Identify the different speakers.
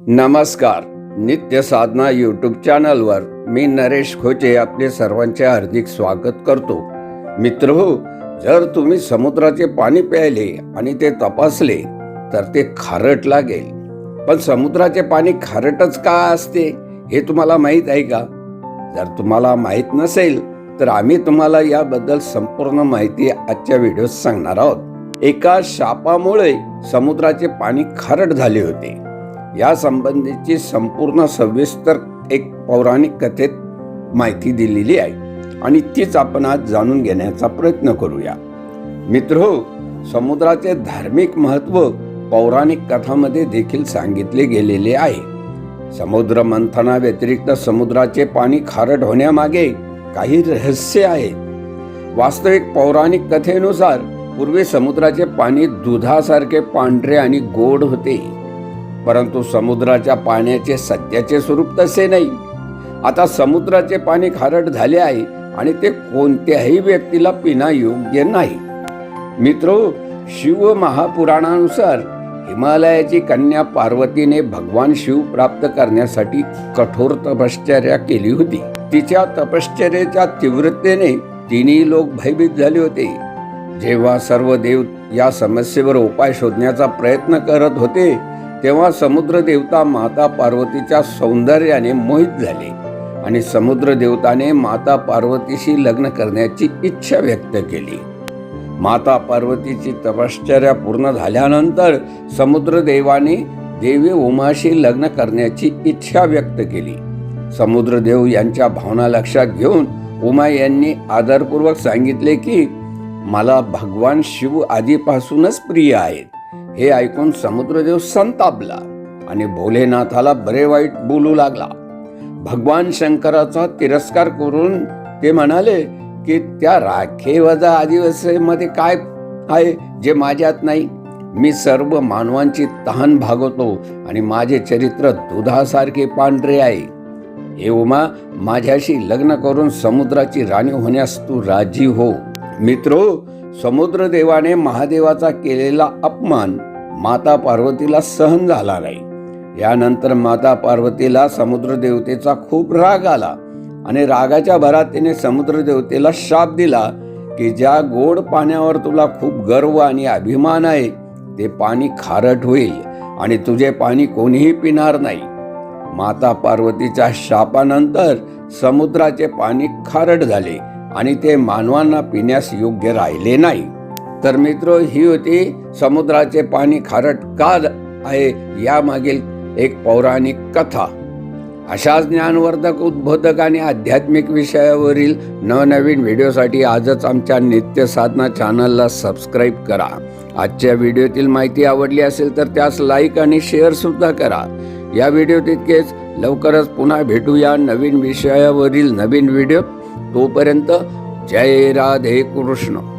Speaker 1: नमस्कार. नित्य साधना यूट्यूब चॅनलवर मी नरेश खोचे आपले सर्वांचे हार्दिक स्वागत करतो. मित्र हो जर तुम्ही समुद्राचे पाणी प्यायले आणि ते तपासले तर ते खारट लागेल. पण समुद्राचे पाणी खारटच का असते हे तुम्हाला माहीत आहे का? जर तुम्हाला माहीत नसेल तर आम्ही तुम्हाला याबद्दल संपूर्ण माहिती आजच्या व्हिडिओत सांगणार आहोत. एका शापामुळे समुद्राचे पाणी खारट झाले होते. या संबंधीची संपूर्ण सविस्तर एक पौराणिक कथेत माहिती दिलेली आहे. आणि तीच आपण आज जाणून घेण्याचा प्रयत्न करूया. मित्र हो, समुद्राचे धार्मिक महत्त्व पौराणिक कथामध्ये देखील सांगितले गेलेले आहे. समुद्र मंथना व्यतिरिक्त समुद्राचे पाणी खारट होण्यामागे काही रहस्य आहेत वास्तविक पौराणिक कथेनुसार पूर्वी समुद्राचे पाणी दुधासारखे पांढरे आणि गोड होते. परंतु समुद्राच्या पाण्याचे सत्याचे स्वरूप तसे नाही. आता समुद्राचे पाणी खारट झाले आहे आणि ते कोणत्याही व्यक्तीला पिणं योग्य नाही. मित्र शिव महापुराणानुसार हिमालयाची कन्या पार्वतीने भगवान शिव प्राप्त करण्यासाठी कठोर तपश्चर्या केली होती. तिच्या तपश्चर्याच्या तीव्रतेने तिन्ही लोक भयभीत झाले होते. जेव्हा सर्व देव या समस्येवर उपाय शोधण्याचा प्रयत्न करत होते तेव्हा समुद्र देवता माता पार्वतीच्या सौंदर्याने मोहित झाले आणि समुद्र देवताने माता पार्वतीशी लग्न करण्याची इच्छा व्यक्त केली. माता पार्वतीची तपश्चर्या पूर्ण झाल्यानंतर समुद्र देवाने देवी उमाशी लग्न करण्याची इच्छा व्यक्त केली. समुद्रदेव यांच्या भावना लक्षात घेऊन उमा यांनी आदरपूर्वक सांगितले की मला भगवान शिव आधीपासूनच प्रिय आहेत. हे ऐकून समुद्रदेव संतापला आणि भोलेनाथाला बरे वाईट बोलू लागला. भगवान शंकराचा तिरस्कार करून ते म्हणाले की त्या राखेवजा आदिवासीमध्ये काय आहे जे माझ्यात नाही? मी सर्व मानवांची तहान भागवतो आणि माझे चरित्र दुधासारखे पांढरे आहे. हे उमा माझ्याशी लग्न करून समुद्राची राणी होण्यास तू राजी हो. मित्रो समुद्रदेवाने महादेवाचा केलेला अपमान माता पार्वतीला सहन झाला नाही. यानंतर माता पार्वतीला समुद्रदेवतेचा खूप राग आला आणि रागाच्या भरात तिने समुद्रदेवतेला शाप दिला की ज्या गोड पाण्यावर तुला खूप गर्व आणि अभिमान आहे ते पाणी खारट होईल आणि तुझे पाणी कोणीही पिणार नाही. माता पार्वतीच्या शापानंतर समुद्राचे पाणी खारट झाले आणि ते मानवांना पिण्यास योग्य राहिले नाही. तर मित्र ही होती समुद्राचे पाणी खारट का आहे यामागील एक पौराणिक कथा. अशाच ज्ञानवर्धक उद्बोधक आणि आध्यात्मिक विषयावरील नवनवीन व्हिडिओसाठी आजच आमच्या नित्य साधना चॅनलला सबस्क्राईब करा. आजच्या व्हिडिओतील माहिती आवडली असेल तर त्यास लाईक आणि शेअर सुद्धा करा. या व्हिडिओ तितकेच. लवकरच पुन्हा भेटूया नवीन विषयावरील नवीन व्हिडिओ तोपर्यंत जय राधे कृष्ण.